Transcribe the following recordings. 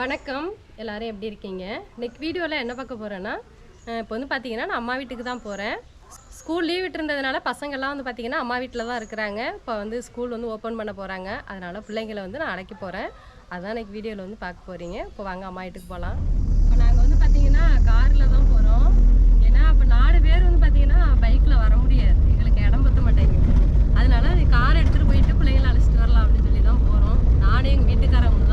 வணக்கம். எல்லாரும் எப்படி இருக்கீங்க? இன்னைக்கு வீடியோவில் என்ன பார்க்க போகிறேன்னா இப்போ வந்து பார்த்தீங்கன்னா நான் அம்மா வீட்டுக்கு தான் போகிறேன் ஸ்கூல் லீவ் விட்டுருந்ததுனால பசங்கள்லாம் வந்து பார்த்திங்கன்னா அம்மா வீட்டில் தான் இருக்கிறாங்க. இப்போ வந்து ஸ்கூல் வந்து ஓப்பன் பண்ண போகிறாங்க அதனால் பிள்ளைங்களை வந்து நான் அழைக்க போகிறேன் அதான் இன்னைக்கு வீடியோவில் வந்து பார்க்க போகிறீங்க இப்போ வாங்க அம்மா வீட்டுக்கு போகலாம் இப்போ நாங்கள் வந்து பார்த்திங்கன்னா காரில் தான் போகிறோம் ஏன்னா இப்போ நாலு பேர் வந்து பார்த்திங்கன்னா பைக்கில் வர முடியாது. எங்களுக்கு இடம் பற்ற மாட்டேங்குது. அதனால் கார் எடுத்துகிட்டு போயிட்டு பிள்ளைங்களை அழைச்சிட்டு வரலாம் அப்படின்னு சொல்லி தான் போகிறோம் நானும் எங்கள் வீட்டுக்காரவங்க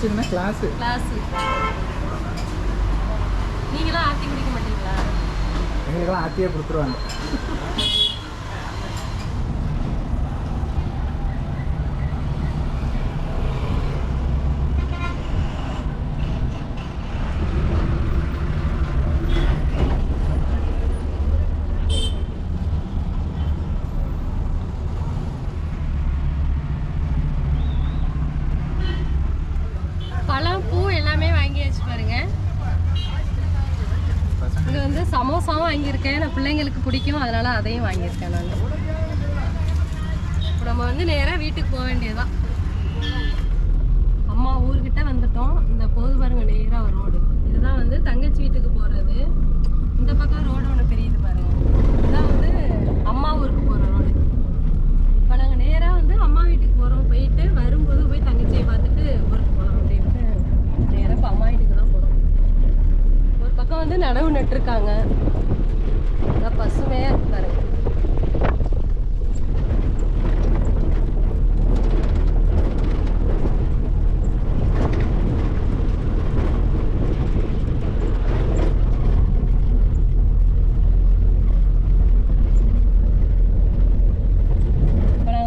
ஜென்ஸுக்குனா கிளாஸு கிளாஸு நீங்களாம் ஆற்றி குடிக்க மாட்டீங்களா? எங்களுக்கெல்லாம் ஆட்டியே கொடுத்துருவாங்க பழம் பூ எல்லாமே வாங்கியாச்சு பாருங்க இங்கே வந்து சமோசாவும் வாங்கியிருக்கேன் நான் பிள்ளைங்களுக்கு பிடிக்கும் அதனால அதையும் வாங்கியிருக்கேன் நான். இப்போ நம்ம வந்து நேராக வீட்டுக்கு போக வேண்டியதுதான். அம்மா ஊர்கிட்ட வந்துட்டோம். இந்த போது பாருங்க நேராக ஒரு ரோடு. இதுதான் வந்து தங்கச்சி வீட்டுக்கு போகிறது இந்த பக்கம் ரோடு ஒன்று பெரியது பாருங்க. இதுதான் வந்து அம்மா ஊருக்கு போகிற ரோடு. இப்போ நாங்கள் நேராக வந்து அம்மா வீட்டுக்கு போகிறோம் போயிட்டு வரும்போது போய் தங்கச்சியை பார்த்துட்டு ஊருக்கு போகலாம் அப்படின்ட்டு நேராக இப்போ அம்மா வீட்டுக்கு தான் போகிறோம் ஒரு பக்கம் வந்து நடவு நட்டுருக்காங்க. பசுமையாக இருப்பாரு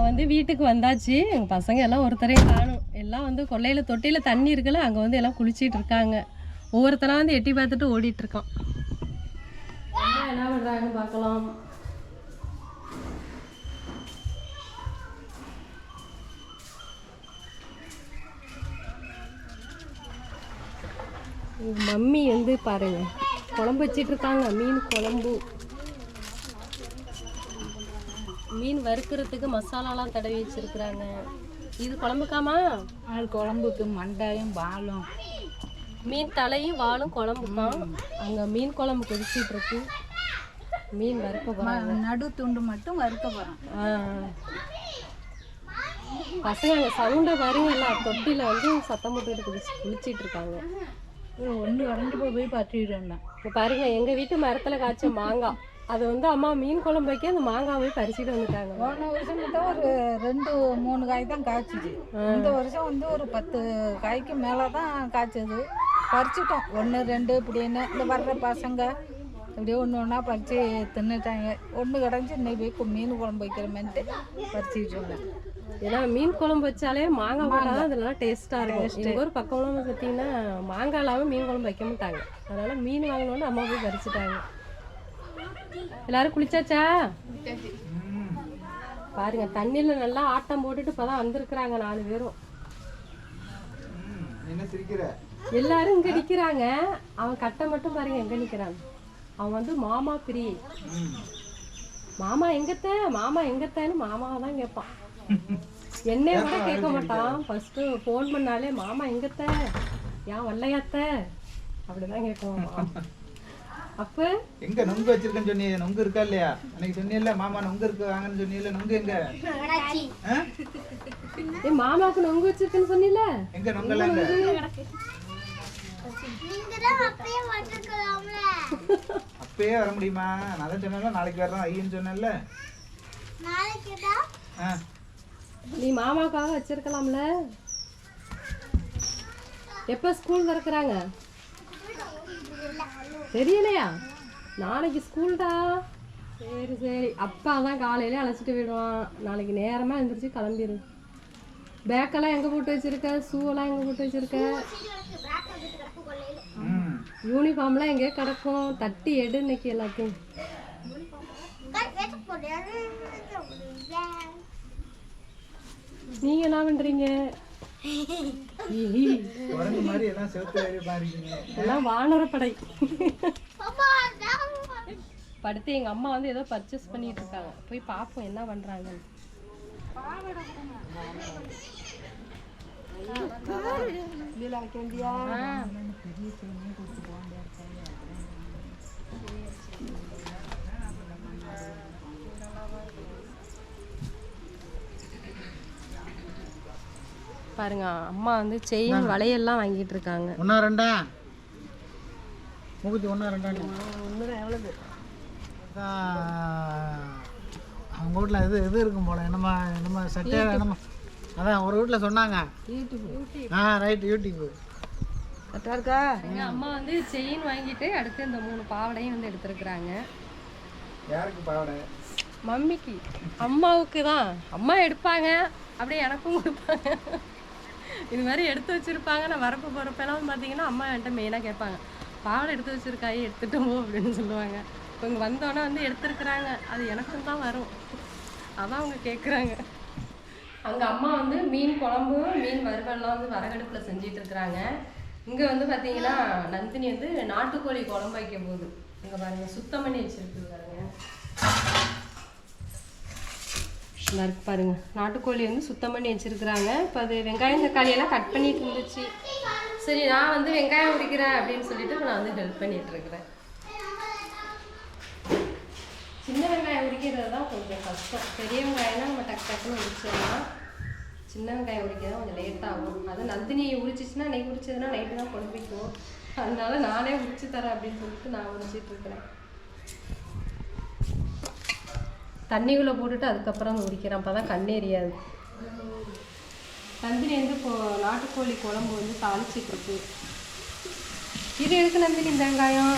வந்து வீட்டுக்கு வந்தாச்சு. எங்கள் பசங்க எல்லாம் ஒருத்தரையும் காணும். எல்லாம் வந்து கொல்லையில் தொட்டியில் தண்ணி இருக்குல்ல அங்கே வந்து எல்லாம் குளிச்சிட்டு இருக்காங்க. ஒவ்வொருத்தரா வந்து எட்டி பார்த்துட்டு ஓடிட்டு இருக்கான். என்ன பண்ணுறாங்க பார்க்கலாம். மம்மி வந்து பாருங்க குழம்பு வச்சிட்டு இருக்காங்க மீன் குழம்பு. மீன் வறுக்கிறதுக்கு மசாலாலாம் தடவி வச்சிருக்கிறாங்க. இது குழம்புக்காமா? அது குழம்புக்கு மண்டையும் பாலும். மீன் தலையும் வாலும் குழம்புக்காம் அங்க மீன் குழம்பு கொதிச்சிட்டு இருக்கு மீன் வறுக்க போறாங்க. நடு துண்டு மட்டும் வறுக்க போகிறோம். பசங்க சவுண்டை பாருங்கல்ல தொட்டில வந்து சத்தம் போட்டுட்டு குளிச்சு குளிச்சிட்டு இருக்காங்க. ஒன்று கரண்டு போய் போய் பற்றிடுவேன் இப்போ பாருங்க எங்க வீட்டு மரத்துல காய்ச்ச மாங்காய் அது வந்து அம்மா மீன் குழம்பு வைக்க அந்த மாங்காய் போய் பறிச்சுட்டு வந்துட்டாங்க. போன வருஷம் மட்டும் ஒரு ரெண்டு மூணு காய் தான் காய்ச்சிச்சு இந்த வருஷம் வந்து ஒரு பத்து காய்க்கு மேலே தான் காய்ச்சது. பறிச்சிட்டோம். ஒன்று ரெண்டு இப்படின்னு இந்த வர்ற பசங்க இப்படியே ஒன்று ஒன்றா பறித்து தின்னுட்டாங்க. ஒன்று கிடஞ்சி இன்னைக்கு போய் மீன் குழம்பு வைக்கிறமேன்ட்டு பறிச்சு வச்சோங்க ஏன்னா மீன் குழம்பு வச்சாலே மாங்காய் போட்டால் தான் அதெல்லாம் டேஸ்ட்டாக இருக்கும். எங்கள் ஊர் பக்கம்லாம் பார்த்தீங்கன்னா மாங்காய் இல்லாமல் மீன் குழம்பு வைக்க மாட்டாங்க. அதனால மீன் வாங்கணும்னு அம்மா போய் பறிச்சுட்டாங்க. எல்லாரும் குளிச்சாச்சா? பாருங்க தண்ணியில நல்லா ஆட்டம் போட்டுட்டு இப்பதான் வந்திருக்கிறாங்க நாலு பேரும். ம், என்ன சிரிக்கிற? எல்லாரும் இங்க நிக்கிறாங்க. அவன் கட்டை மட்டும் பாருங்க எங்க நிக்கிறான். அவன் வந்து மாமா பிரி. மாமா எங்கத்த? மாமா எங்கத்தன்னு மாமாவை தான் கேட்பான் என்னைய கூட கேட்க மாட்டான். ஃபர்ஸ்ட் ஃபோன் பண்ணாலே மாமா எங்கத்த? ஏன் வல்லையாத்த? அப்படிதான் கேட்குவான் அப்ப எங்க நொங்கு வச்சிருக்கேன்னு சொன்னீங்க நொங்கு இருக்கா இல்லையா? அன்னைக்கு சொன்னீல்ல மாமா நொங்கு இருக்கு வாங்கன்னு சொன்னீல்ல நொங்கு எங்க? ஏ மாமாவுக்கு நொங்கு வச்சிருக்குன்னு சொன்னில எங்க நொங்கெல்லாம் அப்பயே வர முடியுமா? நான் தான் சொன்னேன்ல நாளைக்கு வர்றேன் ஐயன்னு சொன்னேன்ல. ஆ. நீ மாமாவுக்காக வச்சிருக்கலாம்ல. எப்ப ஸ்கூல் திறக்கறாங்க? தெரியலையா? நாளைக்கு ஸ்கூல்டா? சரி சரி. அப்பா தான் காலையில அழைச்சிட்டு போயிடுவான். நாளைக்கு நேரமா எழுந்திரிச்சு கிளம்பிடு பேக்கெல்லாம் எங்க போட்டு வச்சிருக்க? ஷூவெல்லாம் எங்க போட்டு வச்சிருக்க? யூனிஃபார்ம்லாம் எங்கேயோ கிடக்கும்? தட்டி எடு இன்னைக்கு எல்லாத்தையும். நீங்க என்ன பண்றீங்க? எல்லாம் வானரப்படை படுத்து எங்க அம்மா வந்து ஏதோ பர்ச்சேஸ் பண்ணிட்டு இருக்காங்க. போய் பார்ப்போம் என்ன பண்றாங்கன்னு. ஆ. பாருங்க அம்மா வந்து செயின் வளையல்லாம் வாங்கிட்டு இருக்காங்க. ஒன்றா ரெண்டா? முகுத்தி ஒன்றா ரெண்டா எவ்வளவு அவங்க வீட்டில் இது இது இருக்கும் போல. என்னமா என்னமா சட்டையா என்னமா அதான் ஒரு வீட்டில் சொன்னாங்க. ஆ ரைட் யூடியூப். கரெக்டாக இருக்கா? எங்க அம்மா வந்து செயின் வாங்கிட்டு அடுத்து இந்த மூணு பாவடையும் வந்து எடுத்திருக்கிறாங்க. யாருக்கு பாவடை? மம்மிக்கு. அம்மாவுக்கு தான். அம்மா எடுப்பாங்க. அப்படியே எனக்கும் கொடுப்பாங்க. இது மாதிரி எடுத்து வச்சுருப்பாங்க. நான் வரப்பு போகிறப்பெல்லாம் பார்த்தீங்கன்னா அம்மா என்கிட்ட மெயினாக கேட்பாங்க. பாவடை எடுத்து வச்சிருக்காயே எடுத்துட்டோமோ அப்படின்னு சொல்லுவாங்க. இப்போ இங்கே வந்தோன்னே வந்து எடுத்துருக்குறாங்க. அது எனக்கும் தான் வரும். அதான் அவங்க கேட்குறாங்க அங்கே அம்மா வந்து மீன் குழம்பு மீன் வறுவல்லாம் வந்து வரகடுப்பில் செஞ்சிட்டு இருக்கிறாங்க. இங்கே வந்து பார்த்தீங்கன்னா நந்தினி வந்து நாட்டுக்கோழி குழம்பு வைக்க போகுது. இங்கே பாருங்கள் சுத்தம் பண்ணி வச்சுருக்கு பாருங்க. நல்லா இருக்கு பாருங்க. நாட்டுக்கோழி வந்து சுத்தம் பண்ணி வச்சிருக்கிறாங்க. இப்போ அது வெங்காயம் தக்காளி எல்லாம் கட் பண்ணிட்டு இருந்துச்சு. சரி நான் வந்து வெங்காயம் உரிக்கிறேன் அப்படின்னு சொல்லிட்டு நான் வந்து ஹெல்ப் பண்ணிட்டு இருக்கிறேன். சின்ன வெங்காயம் உரிக்கிறது தான் கொஞ்சம் கஷ்டம். பெரிய வெங்காயம்னா நம்ம டக்கு டக்குன்னு உரிச்சிடலாம் சின்ன வெங்காயம் உரிக்கிறது கொஞ்சம் லேட் ஆகும். அது நந்தினி உரிச்சிச்சுன்னா நெய் உரிச்சதுன்னா நைட்டு தான் கொண்டு போய்க்குவோம் அதனால நானே உரிச்சு தரேன் அப்படின்னு சொல்லிட்டு நான் உரிச்சிட்டு இருக்கிறேன். தண்ணிக்குள்ளே போட்டுட்டு அதுக்கப்புறம் அதை உரிக்கிறேன் அப்போ தான் கண்ணு எரியாது. நந்தினி வந்து இப்போ நாட்டுக்கோழி குழம்பு வந்து தாளிச்சிட்டு இருக்கு இது எதுக்கு நந்தினி இந்த வெங்காயம்?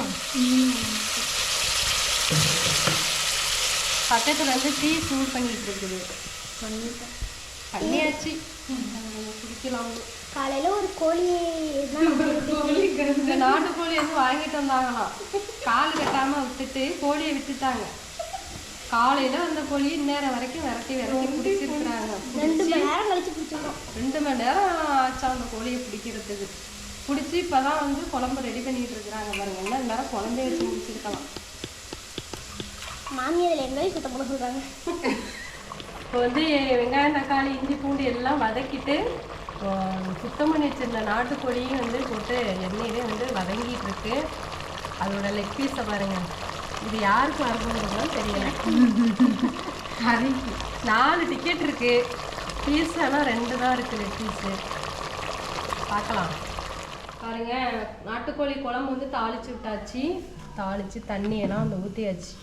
பக்கத்துல இருந்து டீ சூடு பண்ணிட்டு இருக்குது பண்ணியாச்சு. குடிக்கலாம். காலையில ஒரு கோழி இந்த நாட்டுக்கோழி வந்து வாங்கிட்டு வந்தாங்களாம். கால் கட்டாம விட்டுட்டு கோழியை விட்டுட்டாங்க காலையில அந்த கோழி இந்நேரம் வரைக்கும் விரட்டி விரட்டி பிடிச்சிருக்கிறாங்க. ரெண்டு மணி நேரம் கழிச்சு பிடிச்சிருக்கோம். ரெண்டு மணி நேரம் ஆச்சா அந்த கோழியை பிடிக்கிறதுக்கு. பிடிச்சி இப்பதான் வந்து குழம்பு ரெடி பண்ணிட்டு இருக்கிறாங்க பாருங்க. என்ன நேரம் குழம்பே வச்சு முடிச்சிருக்கலாம். மாமி அதில் எங்கேயும் சுத்தம் பண்ண சொல்றாங்க. இப்போ வந்து வெங்காயம் தக்காளி இஞ்சி பூண்டு எல்லாம் வதக்கிட்டு சுத்தம் பண்ணி வச்சிருந்த நாட்டுக்கோழியும் வந்து போட்டு எண்ணெயிலே வந்து வதங்கிட்டு இருக்கு. அதோட லெக் பீஸை பாருங்க. இது யாருக்கு வரணுன்றதுலாம் தெரியல. ஹரிக்கு நாலு டிக்கெட் இருக்கு. பீஸ் ஆனால் ரெண்டு தான் இருக்கு பீஸு பார்க்கலாம். பாருங்க நாட்டுக்கோழி குழம்பு வந்து தாளிச்சு விட்டாச்சு. தாளிச்சு தண்ணியெல்லாம் வந்து ஊற்றியாச்சு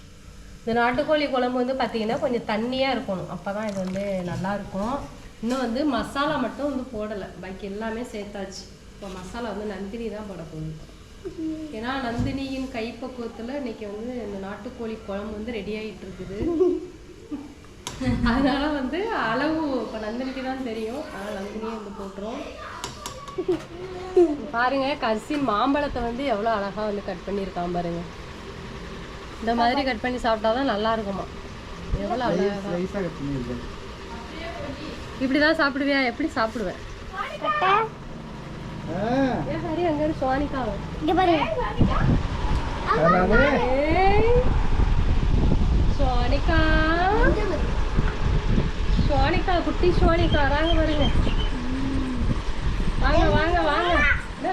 இந்த நாட்டுக்கோழி குழம்பு வந்து பார்த்தீங்கன்னா கொஞ்சம் தண்ணியாக இருக்கணும். அப்போ தான் இது வந்து நல்லா இருக்கும். இன்னும் வந்து மசாலா மட்டும் வந்து போடலை. பாக்கி எல்லாமே சேர்த்தாச்சு. இப்போ மசாலா வந்து நந்தினி தான் போட போகுது. ஏன்னா நந்தினியின் கைப்பக்குவத்தில் இன்னைக்கு வந்து இந்த நாட்டுக்கோழி குழம்பு வந்து ரெடி ஆகிட்டு இருக்குது. அதனால வந்து அளவு இப்போ நந்தினிக்கு தான் தெரியும். அதனால் நந்தினியே வந்து போட்டுரும். பாருங்க கசின் மாம்பழத்தை வந்து எவ்வளோ அழகா வந்து கட் பண்ணியிருக்கான் பாருங்க. இந்த மாதிரி கட் பண்ணி சாப்பிட்டா தான் நல்லா இருக்குமா? எவ்வளோ அழகா. ரைஸாக கட் பண்ணியிருக்கேன். இப்படி தான் சாப்பிடுவியா? எப்படி சாப்பிடுவேன் ஏன் ஹரி அங்கே இரு சுவானிக்காவை இங்க பாருங்க சுவானிகா சுவானிகா குட்டி சுவானிகா வராங்க பாருங்க. வாங்க வாங்க வாங்க.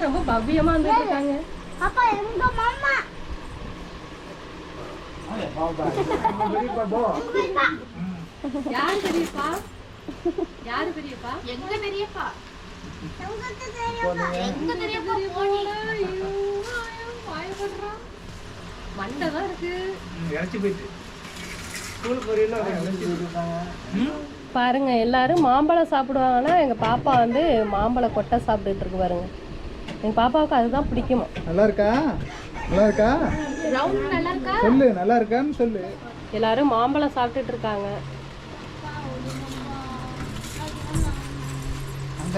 ரொம்ப பவ்யமா வந்துட்டு இருக்காங்க அப்பா எங்க மாமா? யார் பெரியப்பா? யார் பெரியப்பா? எங்க பெரியப்பா? இருக்கு இறச்சி போயிட்டு பாருங்க எல்லாரும் மாம்பழம் சாப்பிடுவாங்கன்னா எங்க பாப்பா வந்து மாம்பழ கொட்டை சாப்பிட்டுட்டு இருக்கு பாருங்க. எங்க பாப்பாவுக்கு அதுதான் பிடிக்குமா? நல்லா இருக்கா நல்லா இருக்கா ரவுண்ட் நல்லா இருக்கா சொல்லு நல்லா இருக்கான்னு சொல்லு. எல்லாரும் மாம்பழம் சாப்பிட்டுட்டு இருக்காங்க.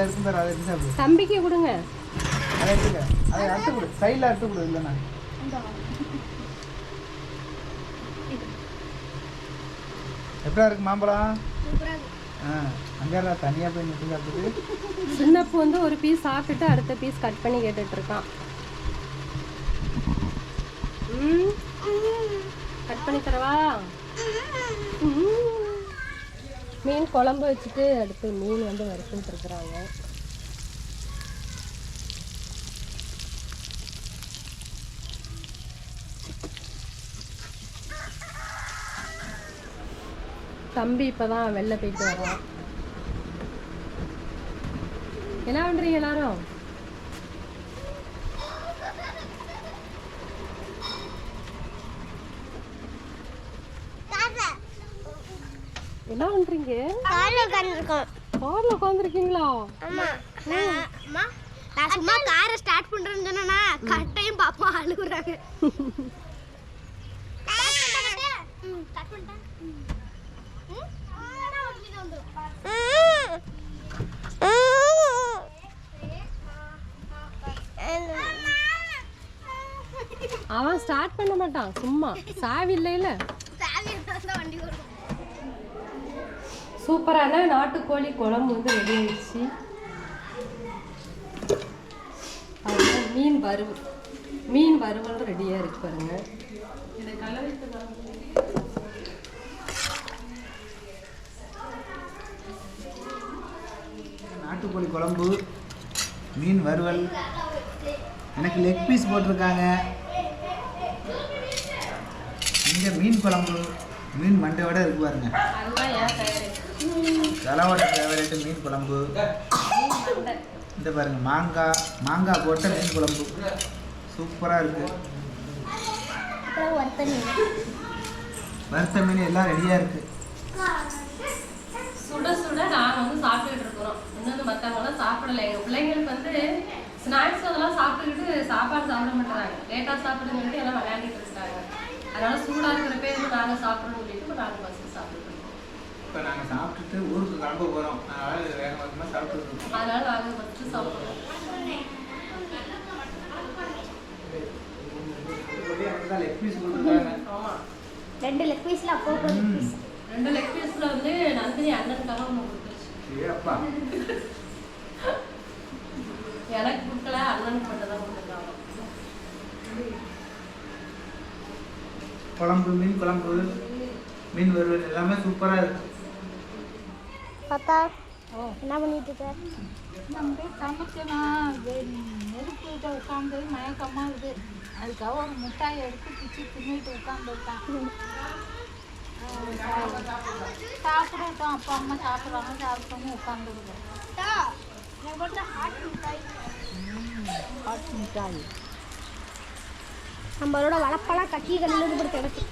இருக்கும் பாரு அதை சாப்பிடு தம்பிக்கு கொடுங்க. அதை எடுத்துக்க. அதை அறுத்து கொடு. சைடில் அறுத்து கொடு இல்லைண்ணா எப்படா இருக்கு மாம்பழம்? ஆ அங்கே தனியாக போய் நின்று சாப்பிட்டு சின்னப்பு வந்து ஒரு பீஸ் சாப்பிட்டுட்டு அடுத்த பீஸ் கட் பண்ணி கேட்டுட்டு இருக்கான் கட் பண்ணி தரவா. மீன் குழம்பு வச்சுட்டு அடுத்து மீன் வந்து வறுத்துட்டு இருக்கிறாங்க. தம்பி இப்பதான் வெளில போயிட்டு வரோம் என்ன பண்றீங்க எல்லாரும்? என்ன பண்றீங்க? காலைல உட்காந்துருக்கோம் கார்ல உட்காந்துருக்கீங்களா ஆமா. நான் அம்மா நான் சும்மா காரை ஸ்டார்ட் பண்றேன்னு சொன்னா கட்டையும் பாப்பா அழுகுறாங்க. ஸ்டார்ட் பண்ணிட்டேன். அவன் ஸ்டார்ட் பண்ண மாட்டான் சும்மா. சாவி இல்லைல வண்டி ஓடும் சூப்பரான நாட்டுக்கோழி குழம்பு வந்து ரெடி ஆயிடுச்சு. மீன் வறுவல். மீன் வறுவல் ரெடியாக இருக்கு பாருங்க. நாட்டுக்கோழி குழம்பு மீன் வறுவல். எனக்கு லெக் பீஸ் போட்டிருக்காங்க. இங்கே மீன் குழம்பு மீன் மண்டையோட இருக்கு பாருங்க. தலைவோட ஃபேவரேட்டு மீன் குழம்பு. இந்த பாருங்க மாங்காய் மாங்காய் போட்ட மீன் குழம்பு. சூப்பராக இருக்கு. அப்புறம் ஒருத்தன் வறுத்த மீன் எல்லாம் ரெடியாக இருக்கு. சுட சுட நாங்கள் வந்து சாப்பிட்டுட்டு இருக்கிறோம். இன்னும் வந்து மற்றவங்களாம் சாப்பிடல. எங்கள் பிள்ளைங்களுக்கு வந்து ஸ்நாக்ஸ் அதெல்லாம் சாப்பிட்டுக்கிட்டு சாப்பாடு சாப்பிட மாட்டாங்க லேட்டாக சாப்பிடுங்கன்னு எல்லாம் விளையாண்டுட்டு இருக்காங்க. அதனால சூடாக இருக்கிறப்பே வந்து நாங்கள் சாப்பிடணும்னு சொல்லிட்டு நாங்கள் இருக்கோம் இப்போ நாங்கள் சாப்பிட்டுட்டு ஊருக்கு கிளம்ப போகிறோம் அதனால் வேக வேகமாக இருக்கோம். அதனால நாங்கள் ஃபஸ்ட்டு சாப்பிடுவோம் லெக் பீஸ் ஆமாம் ரெண்டு லெக் பீஸ்ல அப்போ ம். ரெண்டு லெக் பீஸில் வந்து நந்தினி அண்ணனுக்காக ஒன்று கொடுத்துருச்சு. அப்பா எனக்கு கொடுக்கல அண்ணனுக்கு மட்டும் தான் கொடுத்துருக்காங்க குழம்பு மீன் குழம்பு மீன் வறுவல் எல்லாமே சூப்பராக இருக்கு. பார்த்தா என்ன பண்ணிட்டு இருக்க நம்ம சமைக்கணும் நெருப்பிட்ட உட்காந்து மயக்கமா இருக்குது அதுக்காக ஒரு மிட்டாய் எடுத்து பிச்சு தின்னுட்டு உட்காந்துருக்கான் சாப்பிடட்டும் அப்பா அம்மா சாப்பிட்றாங்க சாப்பிட்டோன்னு உட்காந்துருக்கோம் ஹாட் மிட்டாய் நம்மளோட வளப்பெல்லாம் கட்டி கல்லில் இப்படி கிடக்கு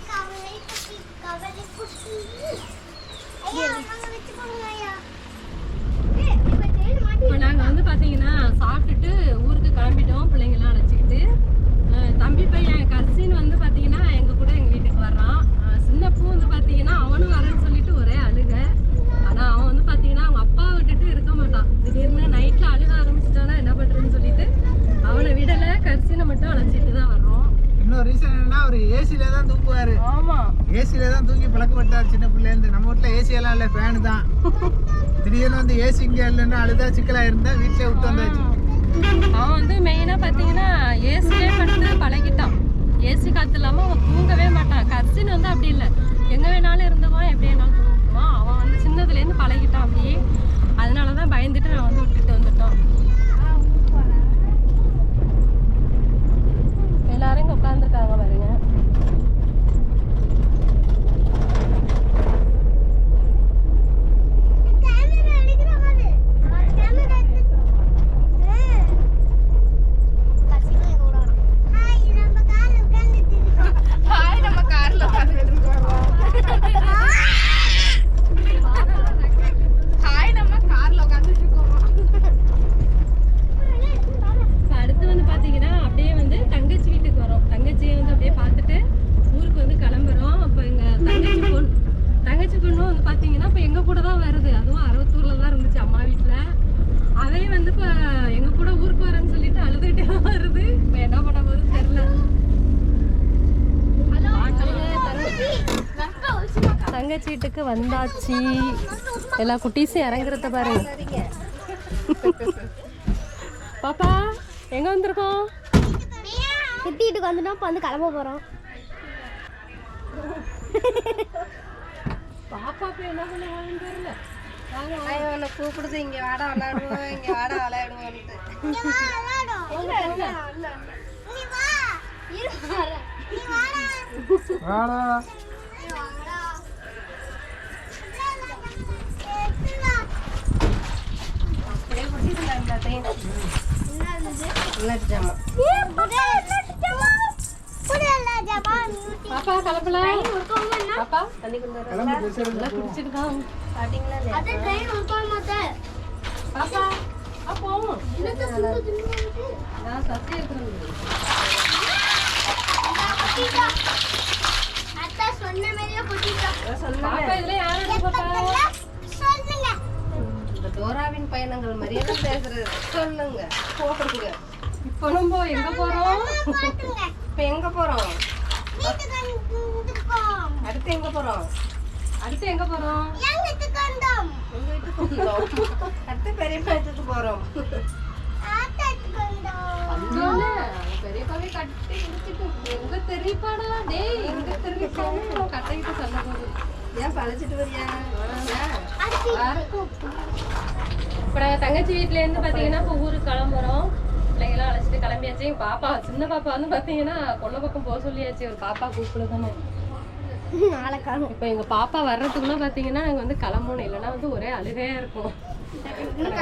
இப்போ நாங்கள் வந்து பார்த்தீங்கன்னா சாப்பிட்டுட்டு ஊருக்கு கிளம்பிட்டோம் பிள்ளைங்களாம் அழைச்சிக்கிட்டு. தம்பி பையன் கசின் வந்து பார்த்தீங்கன்னா எங்கள் கூட எங்கள் வீட்டுக்கு வர்றான். சின்ன வந்து பார்த்தீங்கன்னா அவனும் வரேன்னு சொல்லிட்டு ஒரே அழுக. ஆனால் அவன் வந்து பார்த்தீங்கன்னா அவங்க அப்பா விட்டுட்டு இருக்க மாட்டான். திடீர்னு நைட்டில் அழுக ஆரம்பிச்சிட்டானா என்ன பண்ணுறதுன்னு சொல்லிட்டு அவனை விடலை கர்சினை மட்டும் அழைச்சிட்டு தான் வர்றோம். இன்னொரு ரீசன் என்னன்னா அவர் ஏசியில தான் தூங்குவாரு. ஆமா. ஏசியில தான் தூங்கி சின்ன பிள்ளைலேருந்து நம்ம வீட்டில் ஏசி எல்லாம் இல்லை ஃபேனு தான். திடீர்னு வந்து ஏசி இங்கே இல்லைன்னா அழுதா சிக்கலாக இருந்தா வீட்டிலே விட்டு வந்தாச்சு. அவன் வந்து மெயினாக பார்த்தீங்கன்னா ஏசிலே படுத்து பழகிட்டான். ஏசி காற்று இல்லாமல் அவன் தூங்கவே மாட்டான். கர்சின் வந்து அப்படி இல்லை. எங்கே வேணாலும் இருந்துவான் எப்படி வேணாலும் தூங்குவான். அவன் வந்து சின்னதுலேருந்து பழகிட்டான். அப்படியே அதனால தான் பயந்துட்டு நான் வந்து விட்டுட்டு வந்துட்டோம் எல்லாரும் இங்கே உட்காந்துருக்காங்க பாருங்க கேமரா எடுக்கிற மாதிரி கேமரா எடுத்து கசினோ எங்க கூட ஹாய் நம்ம கார்ல உட்கார்ந்துட்டு இருக்கோம் ஹாய் நம்ம கார்ல உட்காந்துட்டு இருக்கோம் ஹாய் நம்ம கார்ல உட்காந்துட்டு இருக்கோம் இப்போ அடுத்து வந்து பார்த்தீங்கன்னா அப்படியே வந்து தங்கச்சி வீட்டுக்கு வரோம் தங்கச்சியை வந்து அப்படியே பார்த்துட்டு ஊருக்கு வந்து கிளம்புறோம் அப்போ எங்கள் தங்கச்சி பொண்ணு தங்கச்சி பொண்ணும் வந்து பார்த்தீங்கன்னா இப்போ எங்கள் கூட தான் வருது அதுவும் அறுபத்தூரில் தான் இருந்துச்சு அம்மா வீட்டில் அதே வந்து இப்போ எங்கள் கூட ஊருக்கு வரேன்னு சொல்லிட்டு அழுதுகிட்டே தான் வருது இப்போ என்ன பண்ண போகுதுன்னு தெரில தங்கச்சி வீட்டுக்கு வந்தாச்சு. எல்லா குட்டீஸும் இறங்குறத பாருங்க பாப்பா எங்க வந்திருக்கோம்? வீட்டுக்கு வந்துட்டோம் இப்போ வந்து கிளம்ப போறோம். பாப்பா போய் என்ன பண்ணுவாங்கன்னு தெரியல. உன்னை கூப்பிடுது இங்க வாடா விளையாடுவோம் இங்க வாடா விளையாடுவோம்ட்டு வாடா. பாப்பா கிளம்பலாம் பாப்பா தண்ணி கொண்டு நல்லா குடிச்சிருக்கான் பாத்தீங்களா அது ட்ரெயின் உட்கார மாட்டேன் பாப்பா ஆ போவோம் சுண்டு சுண்டு நான் சத்தி அத்தா சொன்ன மாதிரியே பாப்பா இதுல யார் பாப்பா? டோராவின் பயணங்கள் மாதிரியே தான் பேசுறது. சொல்லுங்க போட்டுருங்க இப்போ நம்ம எங்க போறோம்? போட்டுங்க இப்ப எங்க போறோம்? அடுத்து எங்க போறோம்? அடுத்து எங்க போறோம்? வீட்டுக்கு வந்தோம். அடுத்து பெரியப்பா வீட்டுக்கு போறோம். பெரியப்பாவே கட்டி எங்க தெரியப்பாடா? டேய் எங்க தெரியப்பாவே கட்டைக்கிட்டு சொல்ல போகுது. ஏன் பழச்சிட்டு வரியா இப்போ நாங்கள் தங்கச்சி வீட்டிலேருந்து பார்த்தீங்கன்னா இப்போ ஊருக்கு கிளம்புறோம். பிள்ளைங்களாம் அழைச்சிட்டு கிளம்பியாச்சு. எங்க பாப்பா சின்ன பாப்பா வந்து பார்த்தீங்கன்னா கொல்ல பக்கம் போக சொல்லியாச்சு. ஒரு பாப்பா கூப்பிடுதானே இப்போ எங்கள் பாப்பா வர்றதுக்குள்ள பார்த்தீங்கன்னா நாங்கள் வந்து கிளம்பணும். இல்லைன்னா வந்து ஒரே அழுகையா இருக்கும். இன்னும்